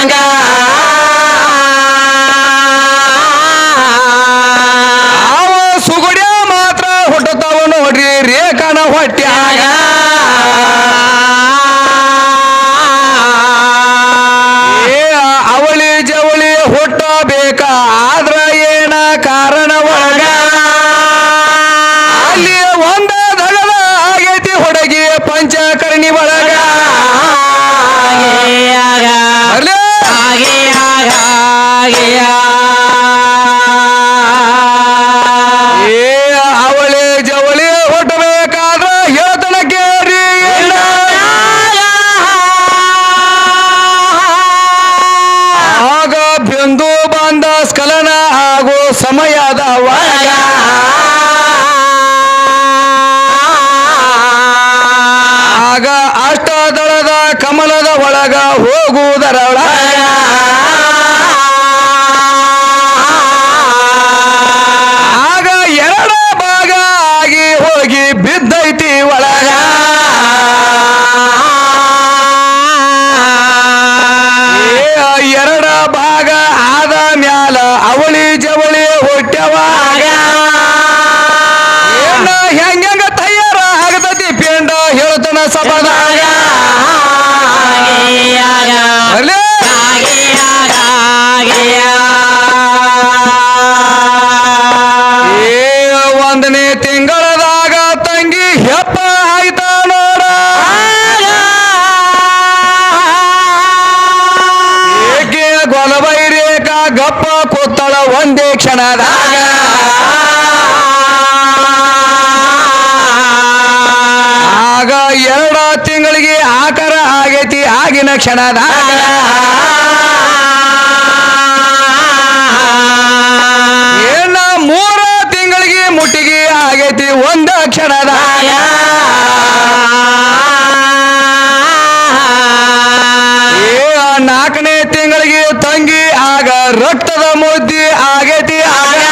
Ganga. ಕ್ಷಣದಾಗ ಏನ ಮೂರ ತಿಂಗಳಿಗೆ ಮುಟ್ಟಿಗೆ ಆಗೈತಿ ಒಂದ ಕ್ಷಣದಾಗ ನಾಲ್ಕನೇ ತಿಂಗಳಿಗೆ ತಂಗಿ ಆಗ ರಕ್ತದ ಮುದ್ದಿ ಆಗೈತಿ ಆಗ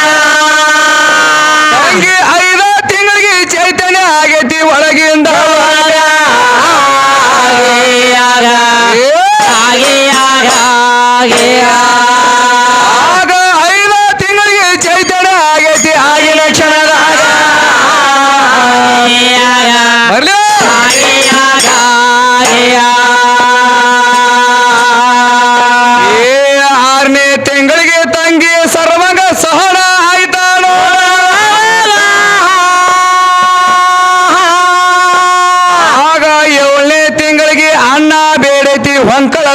ತಂಗಿ ಐದ ತಿಂಗಳಿಗೆ ಚೈತನ್ಯ ಆಗೈತಿ ಒಳಗೆ.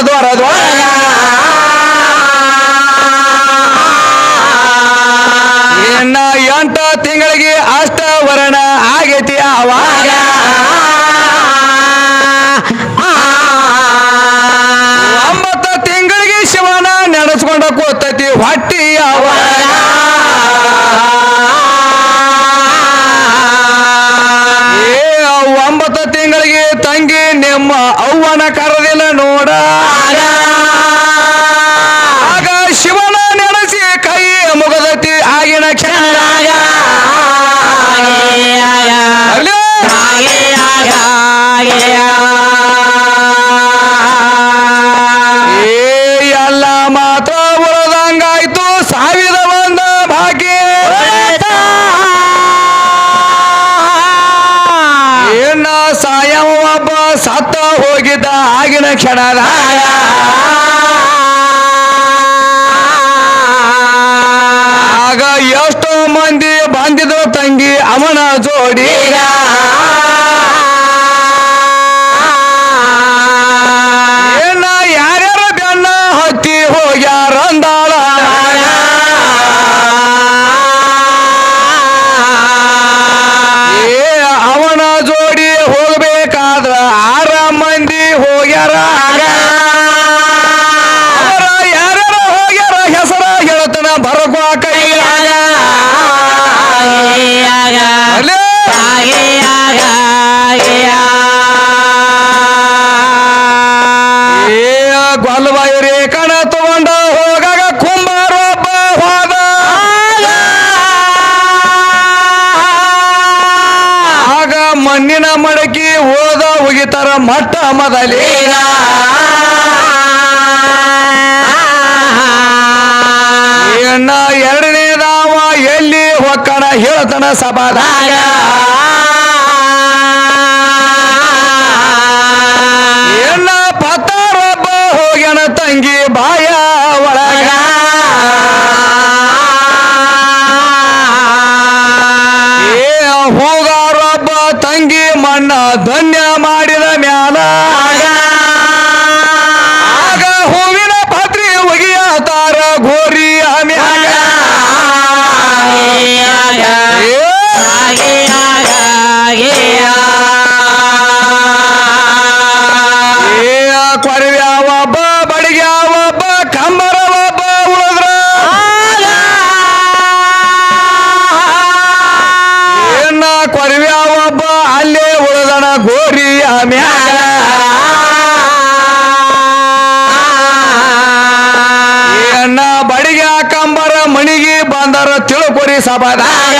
agora, ಕ್ಷಣದಾಗ ಆಗ ಎಷ್ಟೋ ಮಂದಿ ಬಂದಿದ್ರು ತಂಗಿ ಅವನ ಜೋಡಿಗ ಮೊದಲಿನ ಎರಡನೇದಾವ ಎಲ್ಲಿ ಹೊಕ್ಕಣ ಹೇಳತನ ಸಭಾದಾಗ? ಸಭದಾಗ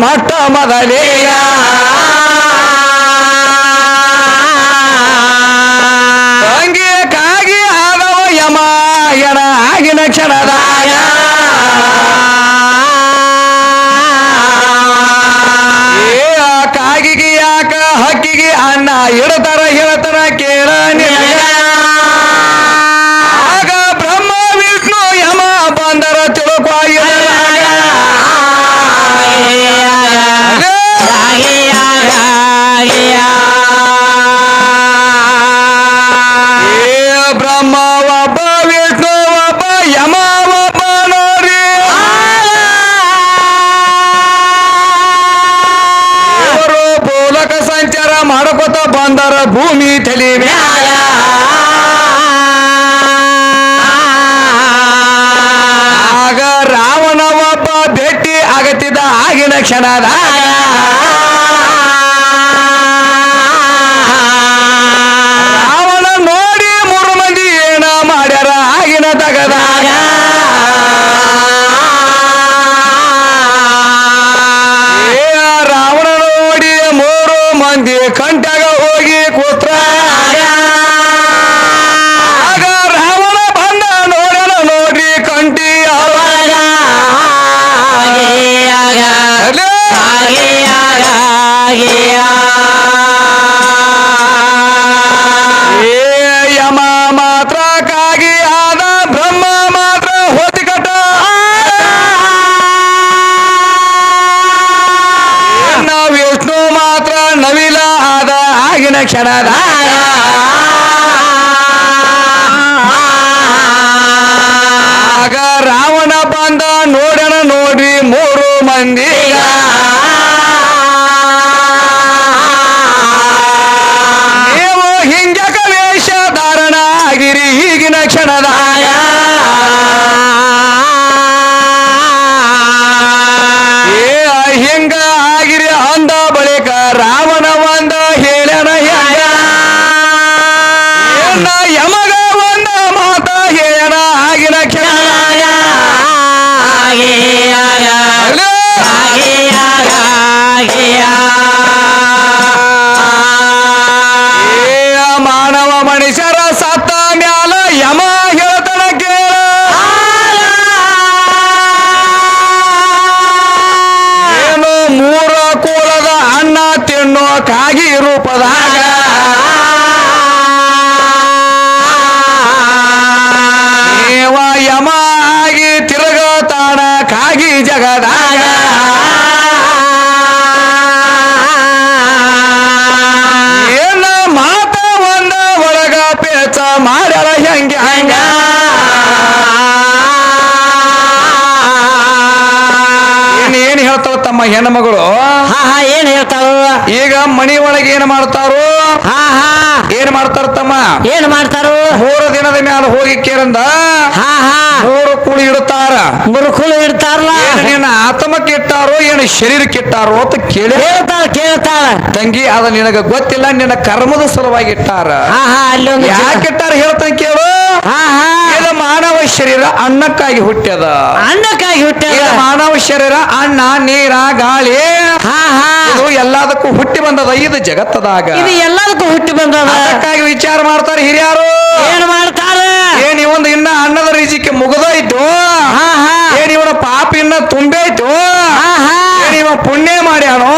ಮೊಟ್ಟ ಮೊದಲೆಯ ಅಂಗಿಯಕ್ಕಾಗಿ ಆದವ ಯಮ ಎನ ಆಗಿನ ಕ್ಷಣದಾಯ ಏ ಕಾಗಿಗೆ ಯಾಕ ಹಕ್ಕಿಗೆ ಅನ್ನ ಇಡತ ಕ್ಷಣದಾಗ Shadada. ಹೆಣ್ಮಗಳು. ಹಾ ಹಾ ಏನ್ ಹೇಳ್ತಾವ ಈಗ ಮನಿ ಒಳಗೆ ಏನ್ ಮಾಡ್ತಾರು? ಹಾ ಹಾ. ಏನ್ ಮಾಡ್ತಾರ ತಮ್ಮ? ಏನ್ ಮಾಡ್ತಾರು? ಮೂರು ದಿನದ ಮ್ಯಾಲ ಹೋಗಿ ಕೇರಂದ? ಹಾ ಹಾ. ಮೂರು ಕುಳಿ ಇಡ್ತಾರ. ಮುರುಕುಳು ಇಡ್ತಾರಲ್ಲ? ಏನು ನಿನ್ನ ಆತ್ಮಕ್ಕೆ ಇಟ್ಟಾರೋ ಏನು ಶರೀರಕ್ಕೆ ಇಟ್ಟಾರೋ ಅಂತ ಕೇಳಿ. ಹೇಳ್ತಾಳ ಕೇಳ್ತಾಳ. ತಂಗಿ ಅದ ನಿನಗ ಗೊತ್ತಿಲ್ಲ ನಿನ್ನ ಕರ್ಮದ ಸಲುವಾಗಿ ಇಟ್ಟಾರ. ಹಾ ಹಾ ಅಲ್ಲಿ ಯಾಕೆ ಇಟ್ಟಾರ ಹೇಳ್ತಾನೆ ಕೇಳು. ಹಾ ಹಾ. ಮಾನವ ಶರೀರ ಅನ್ನಕ್ಕಾಗಿ ಹುಟ್ಟ್ಯದ. ಅನ್ನಕ್ಕಾಗಿ ಹುಟ್ಟ್ಯದ. ಇದು ಮಾನವ ಶರೀರ ಅನ್ನ ನೀರ ಗಾಳಿ. ಹಾ ಹಾ. ಇದು ಎಲ್ಲದಕ್ಕೂ ಹುಟ್ಟಿ ಬಂದದ ಇದು ಜಗತ್ತದಾಗ. ಇದು ಎಲ್ಲದಕ್ಕೂ ಹುಟ್ಟಿ ಬಂದದ. ಅದಕ್ಕಾಗಿ ವಿಚಾರ ಮಾಡ್ತಾರೆ ಹಿರಿಯರು. ಏನ್ ಮಾಡ್ತಾರೆ? ಏನ್ ಇವೊಂದು ಇನ್ನ ಅನ್ನದ ರೀಜಿಕ್ಕೆ ಮುಗಿದೋಯ್ತು ಏನ್ ಇವನ ಪಾಪ ಇನ್ನ ತುಂಬೈತು ಏನ್ ಇವ ಪುಣ್ಯ ಮಾಡ್ಯಾನೋ?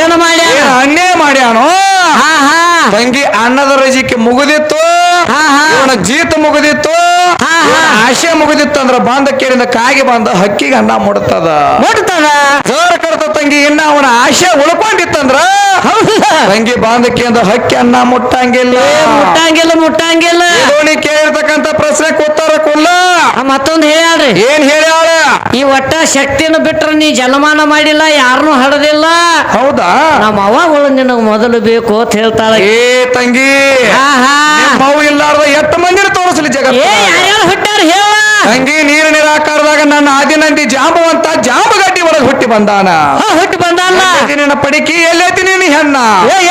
ಏನು ಮಾಡ್ಯಾನ? ಅನ್ಯ ಮಾಡ್ಯಾನೋ? ತಂಗಿ ಅನ್ನದ ರಜಿಕೆ ಮುಗಿದಿತ್ತು. ಇವನ ಜೀತ ಮುಗಿದಿತ್ತು. ಆಶೆ ಮುಗಿದಿತ್ತು ಅಂದ್ರ ಬಾಂಧ ಕೇಳಿದ ಕಾಗಿ ಬಂದ ಹಕ್ಕಿಗೆ ಅನ್ನ ಮುಡುತ್ತದ ಮುಡ್ತದ ಜೋರ ಕರೆದ ತಂಗಿ ಇನ್ನ ಅವನ ಆಶೆ ಉಳ್ಕೊಂಡಿತ್ತಂದ್ರ? ಹೌದಾ ತಂಗಿ ಬಾಂಧಕ್ಕೆ ಅಂದ ಹಕ್ಕಿ ಅನ್ನ ಮುಟ್ಟಂಗಿಲ್ಲ. ಮುಟ್ಟಂಗಿಲ್ಲ ಮುಟ್ಟಂಗಿಲ್ಲ. ದೋಣಿ ಕೇಳಿರ್ತಕ್ಕಂತ ಪ್ರಶ್ನೆ ಕೊತ್ತಾರ ಕೊಲ್ಲ ಮತ್ತೊಂದು ಹೇಳ್ರಿ ಏನ್ ಹೇಳ್ಯಾಳ? ಈ ಒಟ್ಟ ಶಕ್ತಿಯನ್ನು ಬಿಟ್ರ ನೀ ಜನಮಾನ ಮಾಡಿಲ್ಲ ಯಾರನ್ನು ಹಡದಿಲ್ಲ. ಹೌದಾ? ನಮ್ಮ ಅವಾಗ ನಿನಗ್ ಮೊದಲು ಬೇಕು ಅಂತ ಹೇಳ್ತಾಳೆ. ಏ ತಂಗಿ ಹಾ ಹಾ ಮೌ ಇಲ್ಲಾರ್ದ ಎಷ್ಟು ಮಂದಿನ ತೋರಿಸಲಿ ಜಗತ್ತ ಏ ಯಾರ್ಯಾರು ಹುಟ್ಟಾರ ಹೇಳ ತಂಗಿ ನೀರು ನಿರಾಕಾರದಾಗ ನನ್ನ ಆದಿನಂದಿ ಜಾಂಬವಂತ ಜಾಂಬಗಡ್ಡಿ ಒಳಗೆ ಹುಟ್ಟಿ ಬಂದಾನ? ಹುಟ್ಟಿ ಎಲ್ಲೈತಿ ನಿನ್ನ ಪಡಿಕಿ ಎಲ್ಲೈತಿ ನೀನು ಹೆಣ್ಣ?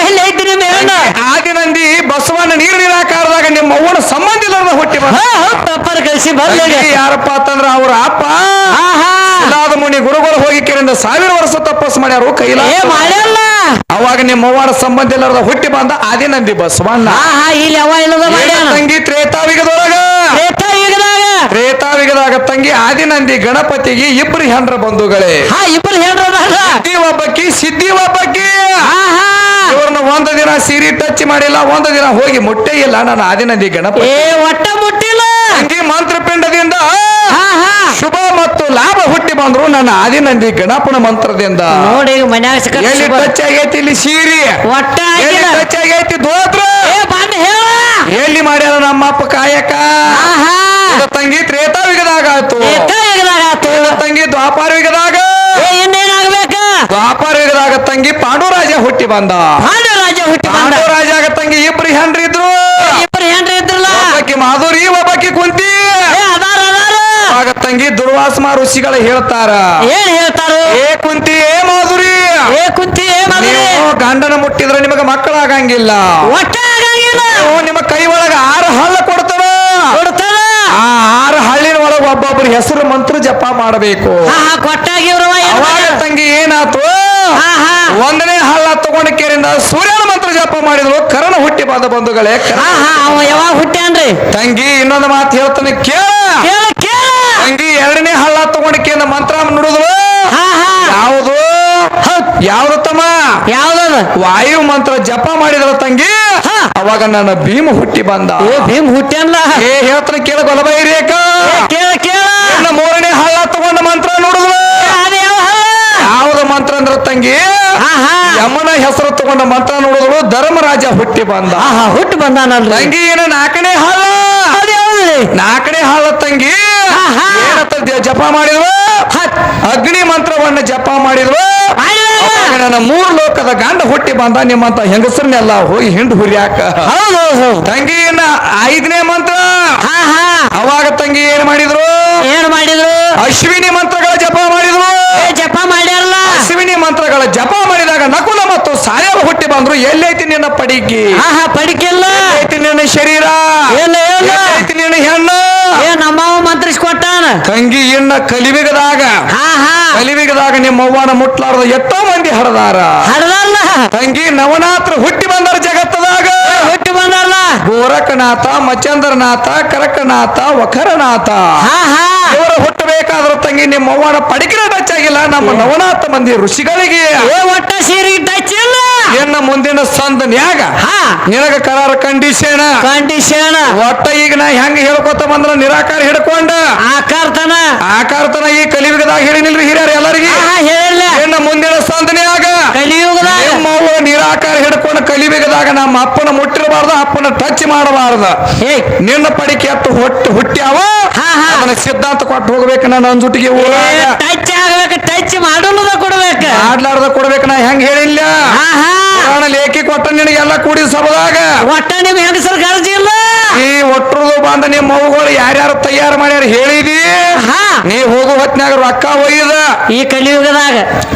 ಎಲ್ಲೈತಿ ನಿಮ್ಮ ಹೆಣ್ಣ? ಆದಿನಂದಿ ಬಸವನ ನೀರು ನಿರಾಕಾರದಾಗ ನಿಮ್ಮ ಅವ್ವನ ಸಂಬಂಧ ಇಲ್ಲದ ಹುಟ್ಟಿ ಬಂದ. ಕಳಿಸಿ ಬರ್ಲಿ ಯಾರಪ್ಪ ಅಂತಂದ್ರ ಅವ್ರ ಅಪ್ಪ. ಮುನಿ ಗುರುಗಳು ಹೋಗಿ ಕೇಳಿಂದ ಸಾವಿರ ವರ್ಷ ತಪಸ್ ಮಾಡ್ಯಾರು ಕೈಲ ಅವಾಗ ನಿಮ್ಮ ಅವ್ವನ ಸಂಬಂಧ ಇಲ್ಲದ ಹುಟ್ಟಿ ಬಂದ ಆದಿನಂದಿ ಬಸವಣ್ಣ. ಇಲ್ಲಿ ಅವ ಇಲ್ಲದ ಏನ ಮಾಡ್ಯಾನ ತಂಗಿ ತ್ರೇತಾವಿಗದೊಳಗ ತ್ರೇತಾಯುಗದಾಗ ತಂಗಿ ಆದಿನಂದಿ ಗಣಪತಿಗೆ ಇಬ್ರು ಹೆಂಡ್ರ ಬಂಧುಗಳೇ. ಹಾ ಇಬ್ರು ಹೇಳ್ರಲ್ಲ ಸಿದ್ಧಿ ಒಬ್ಬಕ್ಕಿ ಸಿದ್ಧಿ ಒಬ್ಬಕ್ಕಿ ಇವ್ರನ್ನ ಒಂದು ದಿನ ಸೀರಿ ಟಚ್ ಮಾಡಿಲ್ಲ ಒಂದು ದಿನ ಹೋಗಿ ಮುಟ್ಟೆ ಇಲ್ಲ ನಾನು ಆದಿನಂದಿ ಗಣಪತಿ. ಏ ಒಟ್ಟ ಮುಟ್ಟಿಲ್ಲ. ಅಂಗಿ ಮಂತ್ರಪಿಂಡದಿಂದ ಶುಭ ಮತ್ತು ಲಾಭ ಹುಟ್ಟಿ ಬಂದ್ರು ನನ್ನ ಆದಿನಂದಿ ಗಣಪನ ಮಂತ್ರದಿಂದ. ನೋಡಿ ಈಗ ಮನ್ಯಾಗ ಸಿಕ್ಕ ಎಲ್ಲಿ ಟಚ್ ಆಗೈತಿ ಇಲ್ಲಿ ಸೀರಿ? ಒಟ್ಟ ಎಲ್ಲಿ ಆಗಿಲ್ಲ. ಟಚ್ ಆಗೈತಿ ದೋತ್ರ ಏ ಬಂದ್ ಹೇಳ. ಎಲ್ಲಿ ಮಾಡ್ಯಾರ ನಮ್ಮಪ್ಪ ಕಾಯಕ? ಹಾ ಹಾ ಇದು ತಂಗಿ ತ್ರೇತಾವಿಗದಾಗ ಆಯ್ತು ಇದು ತಂಗಿ ದ್ವಾಪಾರಯುಗದಾಗ ಇನ್ನೇನಾಗ್ಬೇಕ? ದ್ವಾಪಾರಯುಗದಾಗ ತಂಗಿ ಪಾಂಡುರಾಜ ಹುಟ್ಟಿ ಬಂದ. ಪಾಂಡುರಾಜ ರಾಜ ಹುಟ್ಟಿ ಬಂದ. ಪಾಂಡುರಾಜಾಗ ತಂಗಿ ಇಬ್ರು ಹೆಂಡ್ರಿದ್ರು ಇಬ್ರು ಹೆಂಡ್ರಿ ಇದ್ರಲ್ಲ? ಒಬ್ಬಾಕಿ ಮಾಧುರಿ ಒಬ್ಬಾಕಿ ಕುಂತಿ. ಏ ಅದಾರ ಅದಾರ. ಆಗ ತಂಗಿ ದುರ್ವಾಸಮ ಋಷಿಗಳ ಹೇಳ್ತಾರ. ಏನ್ ಹೇಳ್ತಾರ? ಏ ಕುಂತಿ ಏ ಮಾಧುರಿ. ಏ ಕುಂತಿ ಏ ಮಾಧುರಿ. ನೀವು ಗಂಡನ ಮುಟ್ಟಿದ್ರೆ ನಿಮಗೆ ಮಕ್ಕಳಾಗಂಗಿಲ್ಲ. ಒಟ್ಟ ಆಗಂಗಿಲ್ಲ ನೀವು ನಿಮ್ಮ ಕೈ ಒಳಗ ಆರು ಹಳ್ಳ ಕೊಡ್ತಾರ ಕೊಡ್ತಾರ ಆ ಆರು ಹಳ್ಳಿನ ಒಳಗ ಒಬ್ಬೊಬ್ಬರ ಹೆಸರು ಮಂತ್ರ ಜಪ ಮಾಡಬೇಕು. ಕೊಟ್ಟಾಗಿವ್ರವ ಅವಾಗ ತಂಗಿ ಏನಾತು ಹಾ ಹಾ. ಒಂದನೇ ಹಳ್ಳ ತಗೊಂಡ ಕೇರಿಂದ ಸೂರ್ಯನ ಮಂತ್ರ ಜಪ ಮಾಡಿದ್ರು. ಕರಣ ಹುಟ್ಟಿ ಬಂದ ಬಂಧುಗಳೇ ಯಾವಾಗ ಹುಟ್ಟ್ಯಾನ್ರಿ ತಂಗಿ ಇನ್ನೊಂದು ಮಾತು ಹೇಳ್ತಾನೆ ಕೇಳ. ತಂಗಿ ಎರಡನೇ ಹಳ್ಳ ತಗೊಂಡ ಕೇಂದ್ರ ಮಂತ್ರ ನುಡಿದ್ರು. ಹಾ ಹಾ. ಯಾವುದು? ಯಾವ್ದು ತಮ್ಮ ಯಾವ್ದದ ವಾಯು ಮಂತ್ರ ಜಪ ಮಾಡಿದ್ರ ತಂಗಿ ಹಾ. ಅವಾಗ ನನ್ನ ಭೀಮ ಹುಟ್ಟಿ ಬಂದ. ಭೀಮ್ ಹುಟ್ಟ್ಯಾನ್ಲ ಏ ಹೇಳ್ತಾನೆ ಕೇಳ ರೇಖ ಏ, ಕೇಳ ಕೇಳ ಇನ್ನ ಮೂರನೇ ಹಳ್ಳ ತಗೊಂಡ ಮಂತ್ರ ನೋಡಿದ್ರು ಏ, ಅದ ಯಾವ ಹಳ್ಳ? ಯಾವ್ದು ಮಂತ್ರ ಅಂದ್ರ ತಂಗಿ ಯಮನ ಹೆಸರು ತಗೊಂಡ ಮಂತ್ರ ನೋಡಿದ್ರು ಧರ್ಮರಾಜ ಹುಟ್ಟಿ ಬಂದ. ಹುಟ್ಟಿ ಬಂದ ಬಂದಾನಲ್ರಿ. ತಂಗಿ ಏನು ನಾಲ್ಕನೇ ಯಾವ್ದ್ರಿ ನಾಲ್ಕನೇ ಹಳ್ಳ ತಂಗಿ. ಜಪ ಮಾಡಿದ್ರು ಅಗ್ನಿ ಮಂತ್ರವನ್ನ ಜಪ ಮಾಡಿದ್ರು ಮೂರ್ ನನ್ನ ಮೂರು ಲೋಕದ ಗಂಡ ಹುಟ್ಟಿ ಬಂದ ನಿಮ್ಮಂತ ಹೆಂಗಸರನ್ನೆಲ್ಲ ಹೋಗಿ ಹಿಂಡು ಹುರಿಯಾಕ. ತಂಗಿ ಐದನೇ ಮಂತ್ರ. ಅವಾಗ ತಂಗಿ ಏನ್ ಮಾಡಿದ್ರು? ಏನ್ ಮಾಡಿದ್ರು? ಅಶ್ವಿನಿ ಮಂತ್ರಗಳ ಜಪ ಮಾಡಿದ್ರು ಏ ಜಪ ಮಾಡ್ಯಾರಲ್ಲ ಅಶ್ವಿನಿ ಮಂತ್ರಗಳ ಜಪ ಮಾಡಿದಾಗ ನಕುಲ ಮತ್ತು ಸಾಯವ ಹುಟ್ಟಿ ಬಂದ್ರು ಎಲ್ಲೈತಿ ನಿನ್ನ ಪಡಿಗಿ? ಹಾ ಹಾ ಪಡಿಕಿಲ್ಲ ಐತಿ ನಿನ್ನ ಶರೀರ? ಎಲ್ಲ ಇಲ್ಲ ಎಲ್ಲೈತಿ ನಿನ್ನ ಹೆಣ್ಣು? ಏ ನಮ್ಮವ ಮಂತ್ರಿಸ್ಕೊಟ್ಟಾನ. ತಂಗಿ ಇನ್ನ ಕಲಿವಿಗದಾಗ. ಹಾ ಹಾ. ಕಲಿವಿಗದಾಗ ನಿಮ್ಮ ಅವ್ವನ ಮುಟ್ಲಾರದ ಎಷ್ಟೋ ಮಂದಿ ಹರದಾರ. ಹರದಲ್ಲ. ತಂಗಿ ನವನಾತ್ರ ಹುಟ್ಟಿ ಬಂದಾರ ಜಗತ್ತದಾಗ. ಹುಟ್ಟಿ ಬಂದಲ್ಲ ಗೋರಕನಾಥ ಮಚಂದ್ರನಾಥ ಕರಕನಾಥ ವಖರನಾಥ. ಹಾ ಹಾ. ಇವರು ಹುಟ್ಟಬೇಕಾದ್ರ ತಂಗಿ ನಿಮ್ಮ ಅವ್ವನ ಪಡಿಕಿನ ಆಗಿಲ್ಲ ನಮ್ಮ ನವನಾಥ ಮಂದಿ ಋಷಿಗಳಿಗೆ. ಒಟ್ಟ ಸೇರಿ ಇಲ್ಲ ಇನ್ನ ಮುಂದಿನ ಸಂದನ್ಯಾಗ. ಹಾ. ನಿನಗ ಕರಾರ ಕಂಡೀಷನ್ ಕಂಡೀಷನ್ ಒಟ್ಟ ಈಗ ನಾ ಹೆಂಗ ಹೇಳ್ಕೊತ ಬಂದ್ರ ನಿರಾಕಾರ ಹಿಡ್ಕೊಂಡ. ಆಕಾರ್ತನ. ಆಕಾರತನ ಈ ಕಲಿಯುಗದಾಗ ಹೇಳಿನಿಲ್ರಿ ಹಿರಿಯರ್ ಎಲ್ಲರಿಗೆ. ಹಾ ಹೇಳಿಲ್ಲ. ಇನ್ನ ಮುಂದಿನ ಸಂದನ್ಯಾಗ. ಕಲಿಯುಗದಾಗ. ಅವ್ವ ನಿರಾಕಾರ ಹಿಡ್ಕೊಂಡು ಕಲಿಬೇಕದಾಗ ನಮ್ಮ ಅಪ್ಪನ ಮುಟ್ಟಿರಬಾರ್ದು ಅಪ್ಪನ ಟಚ್ ಮಾಡಬಾರ್ದ. ನಿನ್ನ ಪಡಿಕೆ ಹುಟ್ಟಿ ಹೊಟ್ಟು ಹುಟ್ಟ್ಯಾವ. ಅದನ್ನ ಸಿದ್ಧಾಂತ ಕೊಟ್ಟು ಹೋಗ್ಬೇಕು ನಾನು ನನ್ನ ಜೊತೆಗೆ ಊರಾಗ ಮಾಡಲದ ಕೊಡ್ಬೇಕ? ಆಡ್ಲಾರ್ದ ಕೊಡ್ಬೇಕು ನಾ ಹೆಂಗ್ ಹೇಳಿಲ್ಲ? ಆಹಾ. ಲೇಖಿ ಕೊಟ್ಟ ನಿನಗೆಲ್ಲ ಕೂಡಿ ಸಭದಾಗ. ಒಟ್ಟ ನಿಮ್ ಹೆಂಗಸರ್ ಕಾಳಜಿ ಇಲ್ಲ? ಈ ಒಟ್ಟರು ಬಂದ ನಿಮ್ಮ ಮಗುಗಳು ಯಾರ್ಯಾರು ತಯಾರು ಮಾಡ್ಯಾರ ಹೇಳಿದಿ? ಹಾ. ನೀ ಹೋಗೋ ಹೊತ್ನ್ಯಾಗ ರೊಕ್ಕ ಒಯ್ಯದ ಈ ಕಲಿಯುಗದಾಗ.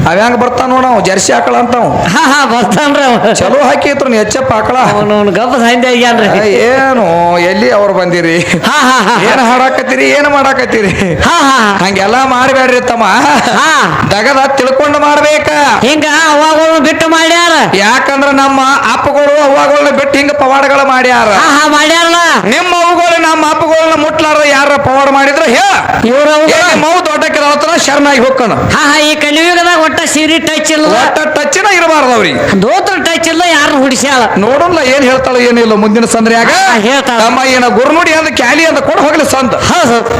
ಅವ್ಯಾಂಗ ಬರ್ತಾನ ನೋಡ ಅವ್? ಜರ್ಸಿ ಆಕಳ ಅಂತಾವ್ ಹಾ ಹಾ ಬರ್ತಾನ್ರಿ ಅವ. ಚಲೋ ಹಾಕಿತ್ರು ನೀ ಹೆಚ್ಚಪ್ಪ ಆಕಳ ಅವನು ಗಪ್ಪ ಸಂಜೆ ಆಗ್ಯಾನ್ರಿ. ಏನು? ಎಲ್ಲಿ ಅವ್ರು ಬಂದಿರಿ? ಹಾ ಹಾ ಹಾ ಏನ್ ಹಾಡಾಕತ್ತೀರಿ? ಏನ್ ಮಾಡಾಕತ್ತೀರಿ? ಹಾ ಹಾ ಹಂಗೆಲ್ಲ ಮಾಡಬೇಡ್ರಿ ತಮ್ಮ. ಹಾ. ದಗದ ತಿಳ್ಕೊಂಡು ಮಾಡ್ಬೇಕ. ಹಿಂಗ ಅವಾಗ ಬಿಟ್ಟು ಮಾಡ್ಯಾರ. ಯಾಕಂದ್ರ ನಮ್ಮ ಅಪ್ಪಗಳು ಅವಾಗ ಬಿಟ್ಟು ಹಿಂಗ ಪವಾಡಗಳ ಮಾಡ್ಯಾರ. ಹಾ ಹಾ ಮಾಡ್ಯಾರಲ್ಲ. ನಿಮ್ಮ ಅವುಗಳು ನಮ್ಮ ಅಪ್ಪಗಳನ್ನ ಮುಟ್ಲಾರ ಯಾರ ಪವಾಡ ಮಾಡಿದ್ರ ಹೇ ಇವ್ರ ಮೌ ದೊಡ್ಡಕ್ಕೆ ಅವತ್ತನ ಶರಣಾಗಿ ಹೋಗ್ಕೊಂಡು ಹಾ ಹಾ ಈ ಕಲಿಯುಗದಾಗ ಒಟ್ಟ ಸೀರೆ ಟಚ್ ಇಲ್ಲ. ಒಟ್ಟ ಟಚ್ಚಿನ ಇರಬಾರ್ದು ಅವ್ರಿಗೆ ದೋತ್ರ ಟಚ್ ಇಲ್ಲ ಯಾರನ್ನ ಹುಡಿಸ್ಯಾಳ. ನೋಡಲ್ಲ ಏನ್ ಹೇಳ್ತಾಳ ಏನಿಲ್ಲ ಮುಂದಿನ ಸಂದ್ರ್ಯಾಗ. ಹೇಳ್ತಾಳ. ನಮ್ಮ ಏನ ಗುರುನುಡಿ ಅಂದ ಕ್ಯಾಲಿ ಅಂತ ಕೊಡ ಹೋಗ್ಲಿ ಹಾ ಹೌದು